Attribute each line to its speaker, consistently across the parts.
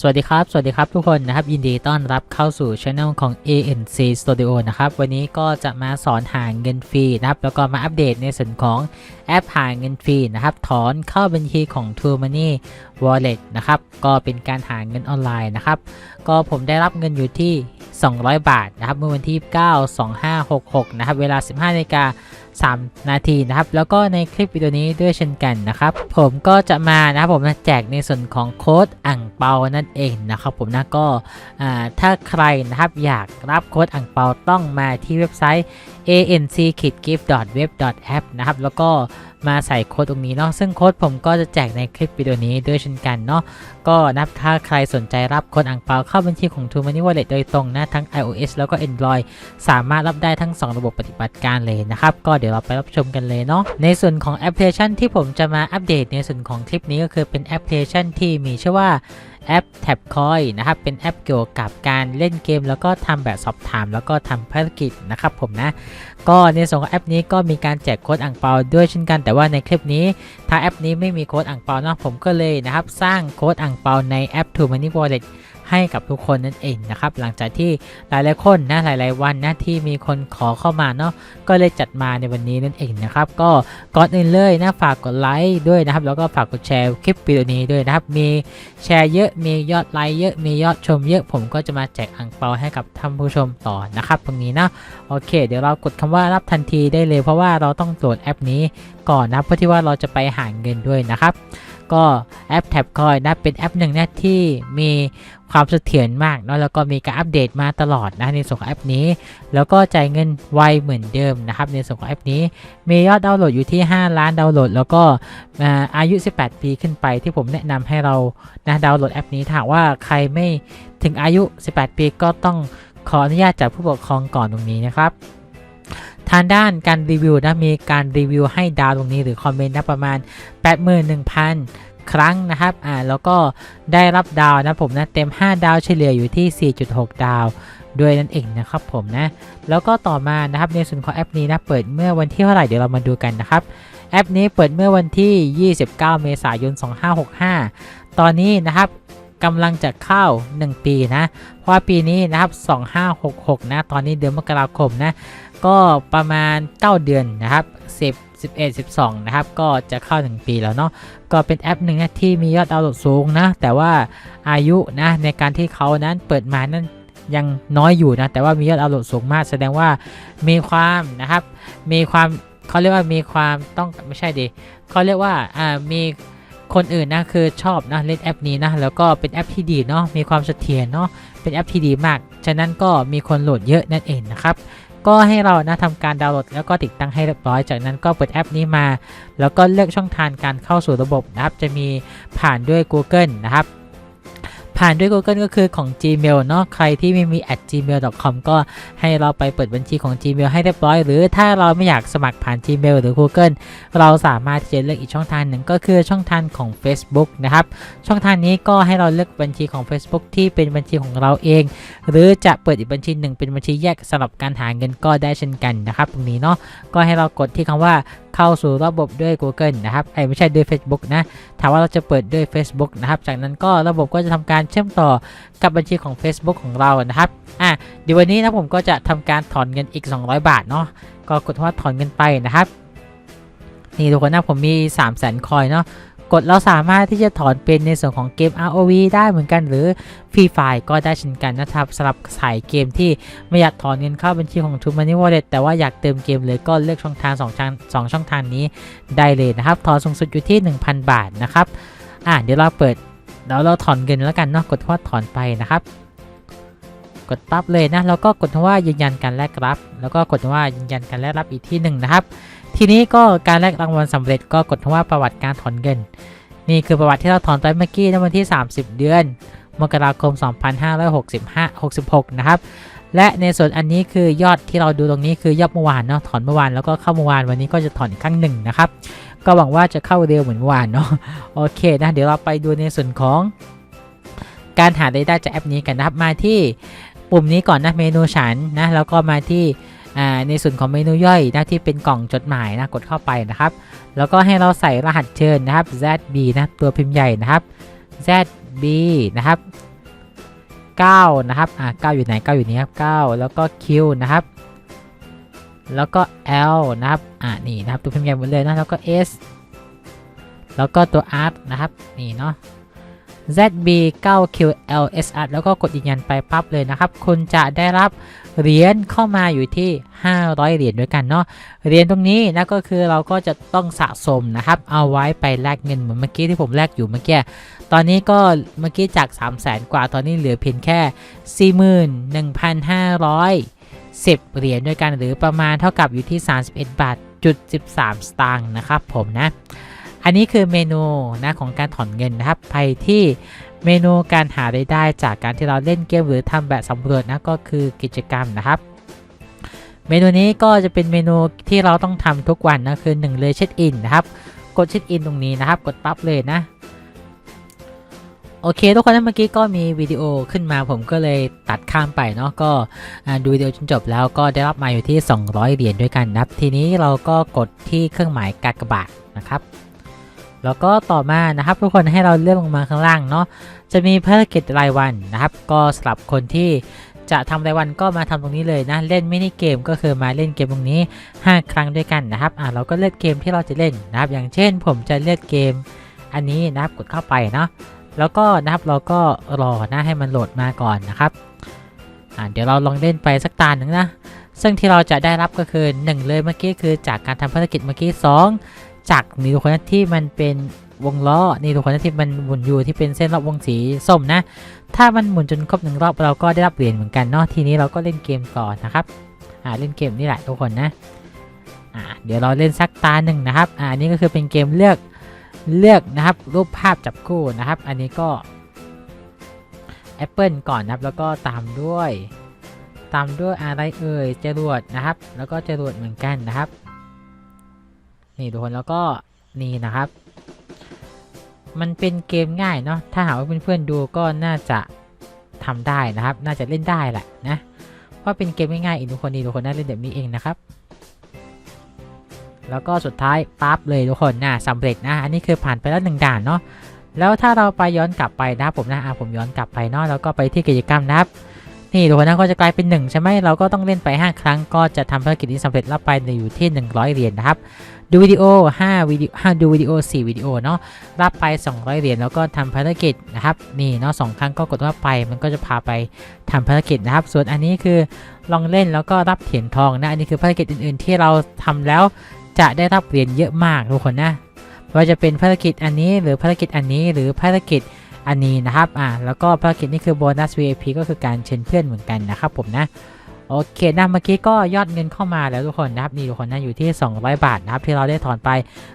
Speaker 1: สวัสดีครับ สวัสดีครับทุกคนนะครับ ยินดีต้อนรับเข้าสู่ช่องของ ANC Studio นะครับ วันนี้ก็จะมาสอนหาเงินฟรีนะครับ แล้วก็มาอัปเดตในส่วนของแอปหาเงินฟรีนะครับ ถอนเข้าบัญชีของ True Money Wallet นะครับ ก็เป็นการหาเงินออนไลน์นะครับ ก็ผมได้รับเงินอยู่ที่ 200 บาทนะครับ เมื่อวันที่ 9 2566 นะครับ เวลา 15นาฬิกา 3 นาทีนะครับ แล้วก็ในคลิปวิดีโอนี้ด้วยเช่นกันนะครับ ผมก็จะมานะครับผมแจกในส่วนของโค้ดอ่างเปานั่นเองนะครับ ผมนะก็ถ้าใครนะครับอยากรับโค้ดอ่างเปาต้องมาที่เว็บไซต์ anc-gift.web.app นะครับ แล้วก็มาใส่โค้ดตรงนี้เนาะซึ่งโค้ดผมก็จะแจกในคลิปวิดีโอนี้ด้วยเช่นกันเนาะก็นับถ้าใครสนใจรับโค้ดอ่างเปาเข้าบัญชีของ True Money Wallet โดยตรงนะทั้ง iOS แล้วก็ Android สามารถรับได้ทั้ง 2 ระบบปฏิบัติการเลยนะครับก็เดี๋ยวเราไปรับชมกันเลยเนาะในส่วนของแอปพลิเคชันที่ผมจะมาอัปเดตในส่วนของคลิปนี้ก็คือเป็นแอปพลิเคชันที่มีชื่อว่าแอป Tap Coin นะครับ เป็นแอปเกี่ยวกับการเล่นเกม แล้วก็ทำแบบสอบถาม แล้วก็ทำภารกิจนะครับผมนะ ก็ในส่วนของแอปนี้ก็มีการแจกโค้ดอ่างเปาด้วยเช่นกัน แต่ว่าในคลิปนี้ถ้าแอปนี้ไม่มีโค้ดอ่างเปาเนาะผมก็เลยนะครับ สร้างโค้ดอ่างเปาในแอป True Money Wallet ให้กับทุกคนนั่นเองนะครับ หลังจากที่หลายๆคนนะหลาย ๆ วันนะที่มีคนขอเข้ามาเนาะก็เลยจัดมาในวันนี้นั่นเองนะครับ ก็ก่อนอื่นเลยนะฝากกดไลค์ด้วยนะครับ แล้วก็ฝากกดแชร์คลิปวิดีโอนี้ด้วยนะครับ มีแชร์เยอะมียอดไลค์เยอะมียอดชมเยอะผมก็จะมาแจกอ่างเปาให้กับท่านผู้ชมต่อนะครับ ตรงนี้นะโอเค เดี๋ยวเรากดคำว่ารับทันทีได้เลย เพราะว่าเราต้องโหลดแอปนี้ก่อนนะเพื่อที่ว่าเราจะไปหาเงินด้วยนะครับ ก็แอป Tab Coin นะเป็นแอปหนึ่งนะที่มีความเสถียรมากเนาะแล้วก็มีการอัปเดตมาตลอดนะในส่วนของแอปนี้ แล้วก็จ่ายเงินไวเหมือนเดิมนะครับในส่วนของแอปนี้ มียอดดาวน์โหลดอยู่ที่ 5 ล้านดาวน์โหลด แล้วก็อายุ 18 ปีขึ้นไปที่ผมแนะนำให้เรานะดาวน์โหลดแอปนี้ถ้าว่าใครไม่ถึงอายุ 18 ปีก็ต้องขออนุญาตจากผู้ปกครองก่อนตรงนี้นะครับ ทางด้านการรีวิวนะมีการรีวิวให้ดาวตรงนี้หรือคอมเมนต์นะประมาณ 81,000 ครั้งนะครับอ่าแล้วก็ได้รับดาวนะผมนะเต็ม 5 ดาวเฉลี่ยอยู่ที่ 4.6 ดาวด้วยนั่นเองนะครับผมนะแล้วก็ต่อมานะครับในส่วนของแอปนี้นะเปิดเมื่อวันที่เท่าไหร่เดี๋ยวเรามาดูกันนะครับแอปนี้เปิดเมื่อวันที่ 29 เมษายน 2565 ตอนนี้นะครับกำลังจะเข้า 1 ปีนะ เพราะว่าปีนี้นะครับ 2566 นะ ตอนนี้เดือนมกราคมนะ ก็ประมาณ 9 เดือนนะครับ 10 11 12 นะครับ ก็จะเข้า 1 ปีแล้วเนาะก็เป็นแอปหนึ่งนะที่มียอดดาวน์โหลดสูงนะ แต่ว่าอายุนะในการที่เขานั้นเปิดมานั้นยังน้อยอยู่นะ แต่ว่ามียอดดาวน์โหลดสูงมาก แสดงว่ามีความนะครับ มีความเขาเรียกว่ามีความต้องไม่ใช่ดิเขาเรียกว่าอ่ามีคนอื่นนะคือชอบนะเล่นแอปนี้นะแล้วก็เป็นแอปที่ดีเนาะมีความเสถียรเนาะเป็นแอปที่ดีมาก ฉะนั้นก็มีคนโหลดเยอะนั่นเองนะครับ ก็ให้เรานะทำการดาวน์โหลดแล้วก็ติดตั้งให้เรียบร้อย จากนั้นก็เปิดแอปนี้มา แล้วก็เลือกช่องทางการเข้าสู่ระบบนะครับ จะมีผ่านด้วย Google นะครับ ผ่านด้วย Google ก็คือของ Gmail เนาะใครที่ไม่มี at gmail.com ก็ให้เราไปเปิดบัญชีของ Gmail ให้เรียบร้อย หรือถ้าเราไม่อยากสมัครผ่าน Gmail หรือ Google เราสามารถที่จะเลือกอีกช่องทางหนึ่งก็คือช่องทางของ Facebook นะครับ ช่องทางนี้ก็ให้เราเลือกบัญชีของ Facebook ที่เป็นบัญชีของเราเอง หรือจะเปิดอีกบัญชีหนึ่งเป็นบัญชีแยกสำหรับการหาเงินก็ได้เช่นกันนะครับตรงนี้เนาะก็ให้เรากดที่คำว่าเข้าสู่ระบบด้วย Google นะครับไอ้ไม่ใช่ด้วย Facebook นะถามว่าเราจะเปิดด้วย Facebook นะครับจากนั้นก็ระบบก็จะทำการเชื่อมต่อกับบัญชีของ Facebook ของเรานะครับอะเดี๋ยววันนี้นะผมก็จะทำการถอนเงินอีก 200 บาทเนาะก็กดว่าถอนเงินไปนะครับนี่ทุกคนนะผมมี 3 0 0 0 0 0คอยเนาะกดเราสามารถที่จะถอนเป็นในส่วนของเกม ROV ได้เหมือนกัน หรือฟรีไฟก็ได้เช่นกันนะครับสำหรับสายเกมที่ไม่อยากถอนเงินเข้าบัญชีของ True Money Wallet แต่ว่าอยากเติมเกมเลยก็เลือกช่องทาง2ช่องสองช่องทางนี้ได้เลยนะครับ ถอนสูงสุดอยู่ที่ 1,000 บาทนะครับอะเดี๋ยวเราเปิด เดี๋ยวเราถอนเงินแล้วกันเนาะกดว่าถอนไปนะครับ กดปั๊บเลยนะแล้วก็กดว่ายืนยันการแลกรับ แล้วก็กดว่ายืนยันการแลกรับอีกที่หนึ่งนะครับ ทีนี้ก็การแลกรางวัลสำเร็จก็กดว่าประวัติการถอนเงิน นี่คือประวัติที่เราถอนไปเมื่อกี้ในวันที่ 30 เดือนมกราคม 2565 66 นะครับ และในส่วนอันนี้คือยอดที่เราดูตรงนี้คือยอดเมื่อวานเนาะถอนเมื่อวานแล้วก็เข้าเมื่อวานวันนี้ก็จะถอนอีกครั้งหนึ่งนะครับ ก็หวังว่าจะเข้าเร็วเหมือนวานเนาะโอเคนะเดี๋ยวเราไปดูในส่วนของการหารายได้จากแอปนี้กันนะครับมาที่ปุ่มนี้ก่อนนะเมนูฉันนะแล้วก็มาที่ในส่วนของเมนูย่อยนะที่เป็นกล่องจดหมายนะกดเข้าไปนะครับ แล้วก็ให้เราใส่รหัสเชิญนะครับ ZB นะตัวพิมพ์ใหญ่นะครับ ZB นะครับ9นะครับอ่า9อยู่ไหน9อยู่นี้ครับ9แล้วก็ Q นะครับ แล้วก็ L นะครับ อ่านี่นะครับตัวพิมพ์ใหญ่หมดเลยนะ แล้วก็ S แล้วก็ตัว R นะครับ นี่เนาะ ZB 9 QL SR แล้วก็กดยืนยันไปปั๊บเลยนะครับ คุณจะได้รับเหรียญเข้ามาอยู่ที่ 500 เหรียญด้วยกันเนาะ เหรียญตรงนี้นะก็คือเราก็จะต้องสะสมนะครับ เอาไว้ไปแลกเงินเหมือนเมื่อกี้ที่ผมแลกอยู่เมื่อกี้ ตอนนี้ก็เมื่อกี้จาก 3 0 0แสนกว่า ตอนนี้เหลือเพียงแค่ 10 เหรียญด้วยกันหรือประมาณเท่ากับอยู่ที่ 31 บาทจุด13 สตางค์นะครับผมนะ อันนี้คือเมนูนะของการถอนเงินนะครับไปที่เมนูการหารายได้จากการที่เราเล่นเกมหรือทำแบบสำรวจนะก็คือกิจกรรมนะครับเมนูนี้ก็จะเป็นเมนูที่เราต้องทำทุกวันนะคือ1เลยเช็คอินนะครับ กดเช็คอินตรงนี้นะครับ กดปั๊บเลยนะ โอเค ทุกคนนะเมื่อกี้ก็มีวิดีโอขึ้นมาผมก็เลยตัดข้ามไปเนาะก็ดูวิดีโอจนจบแล้วก็ได้รับมาอยู่ที่ 200 เหรียญด้วยกันนะครับ ทีนี้เราก็กดที่เครื่องหมายกากบาทนะครับ แล้วก็ต่อมานะครับทุกคนให้เราเลื่อนลงมาข้างล่างเนาะจะมีภารกิจรายวันนะครับ ก็สำหรับคนที่จะทำรายวันก็มาทำตรงนี้เลยนะ เล่นมินิเกมก็คือมาเล่นเกมตรงนี้ 5 ครั้งด้วยกันนะครับอ่าเราก็เลือกเกมที่เราจะเล่นนะครับ อย่างเช่น ผมจะเลือกเกมอันนี้นะครับกดเข้าไปเนาะ แล้วก็นะครับเราก็รอนะให้มันโหลดมาก่อนนะครับอ่าเดี๋ยวเราลองเล่นไปสักตาหนึ่งนะ ซึ่งที่เราจะได้รับก็คือ 1 เลยเมื่อกี้คือจากการทำภารกิจเมื่อกี้ 2 จากนี่ทุกคนนที่มันเป็นวงล้อนี่ทุกคนนที่มันหมุนอยู่ที่เป็นเส้นรอบวงสีส้มนะ ถ้ามันหมุนจนครบหนึ่งรอบเราก็ได้รับเหรียญเหมือนกันเนาะทีนี้เราก็เล่นเกมต่อนะครับอ่าเล่นเกมนี่แหละทุกคนนะอ่าเดี๋ยวเราเล่นสักตาหนึ่งนะครับอ่านนี้ก็คือเป็นเกมเลือก เลือกนะครับรูปภาพจับคู่นะครับ อันนี้ก็แอปเปิลก่อนนะครับแล้วก็ตามด้วย ตามด้วยอะไรเอ่ยจรวดนะครับ แล้วก็จรวดเหมือนกันนะครับ นี่ทุกคนแล้วก็นี่นะครับ มันเป็นเกมง่ายเนาะถ้าหากว่าเพื่อนๆดูก็น่าจะทำได้นะครับ น่าจะเล่นได้แหละนะเพราะเป็นเกมง่ายๆอีกทุกคนนี่ทุกคนน่าเล่นแบบนี้เองนะครับ แล้วก็สุดท้ายปั๊บเลยทุกคนนะสำเร็จนะ อันนี้คือผ่านไปแล้วหนึ่งด่านเนาะแล้วถ้าเราไปย้อนกลับไปนะผมนะอะผมย้อนกลับไปเนาะแล้วก็ไปที่กิจกรรมนะครับนี่ทุกคนนะก็จะกลายเป็น 1 ใช่ไหมเราก็ต้องเล่นไป 5 ครั้งก็จะทำภารกิจนี้สำเร็จรับไปอยู่ที่ 100 เหรียญนะครับดูวิดีโอ5วิดีโอ5ดูวิดีโอ 4 วิดีโอเนาะรับไป 200 เหรียญแล้วก็ทำภารกิจนะครับนี่เนาะสองครั้งก็กดว่าไปมันก็จะพาไปทำภารกิจนะครับ ส่วนอันนี้คือลองเล่นแล้วก็รับเหรียญทองนะอันนี้คือภารกิจอื่นๆที่เราทำแล้ว จะได้รับเหรียญเยอะมากทุกคนนะว่าจะเป็นภารกิจอันนี้หรือภารกิจอันนี้หรือภารกิจอันนี้นะครับอ่าแล้วก็ภารกิจนี้คือโบนัส VIP ก็คือการเชิญเพื่อนเหมือนกันนะครับผมนะโอเคนะเมื่อกี้ก็ยอดเงินเข้ามาแล้วทุกคนนะครับนี่ทุกคนนะอยู่ที่ 200 บาทนะครับที่เราได้ถอนไป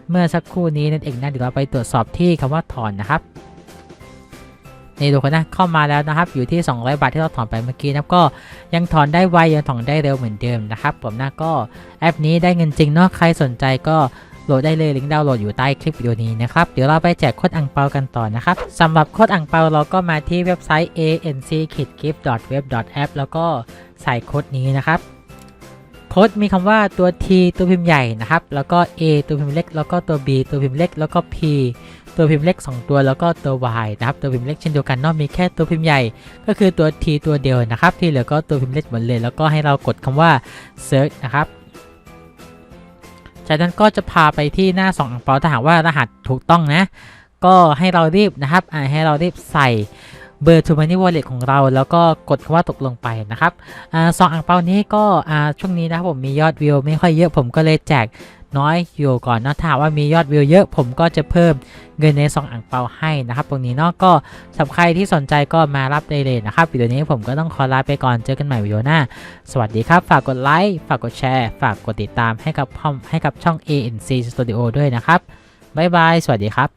Speaker 1: เมื่อสักครู่นี้นั่นเองนะเดี๋ยวเราไปตรวจสอบที่คำว่าถอนนะครับ นี่ทุกคนนะเข้ามาแล้วนะครับอยู่ที่ 200 บาทที่เราถอนไปเมื่อกี้นะครับก็ยังถอนได้ไวยังถอนได้เร็วเหมือนเดิมนะครับผมนะก็แอปนี้ได้เงินจริงเนาะใครสนใจก็โหลดได้เลยลิงก์ดาวน์โหลดอยู่ใต้คลิปวิดีโอนี้นะครับเดี๋ยวเราไปแจกโคดอังเปากันต่อนะครับสำหรับโคดอังเปาเราก็มาที่เว็บไซต์ anc-gift.web.app แล้วก็ใส่โคดนี้นะครับโค้ดมีคำว่าตัว T ตัวพิมพ์ใหญ่นะครับ แล้วก็ A ตัวพิมพ์เล็ก แล้วก็ตัว B ตัวพิมพ์เล็ก แล้วก็ P ตัวพิมพ์เล็ก 2 ตัวแล้วก็ตัว Y นะครับตัวพิมพ์เล็กเช่นเดียวกันนอกมีแค่ตัวพิมพ์ใหญ่ ก็คือตัว T ตัวเดียวนะครับที่เหลือก็ตัวพิมพ์เล็กหมดเลย แล้วก็ให้เรากดคำว่า search นะครับจากนั้นก็จะพาไปที่หน้า2อังเปาถ้าหากว่ารหัสถูกต้องนะ ก็ให้เรารีบนะครับอ่าให้เรารีบใส่เบอร์ To Money Wallet ของเรา แล้วก็กดคำว่าตกลงไปนะครับอ่าสองอังเปานี้ก็อ่าช่วงนี้นะครับผมมียอดวิวไม่ค่อยเยอะผมก็เลยแจก น้อยอยู่ก่อนนะถ้าว่ามียอดวิวเยอะผมก็จะเพิ่มเงินในซองอ่างเปาให้นะครับ ตรงนี้เนาะก็สำหรับใครที่สนใจก็มารับได้เลยนะครับวิดีโอนี้ผมก็ต้องขอลาไปก่อนเจอกันใหม่วิดีโอหน้า สวัสดีครับ ฝากกดไลค์ฝากกดแชร์ฝากกดติดตามให้กับพ่อให้กับช่อง ANC Studio ด้วยนะครับบ๊ายบายสวัสดีครับ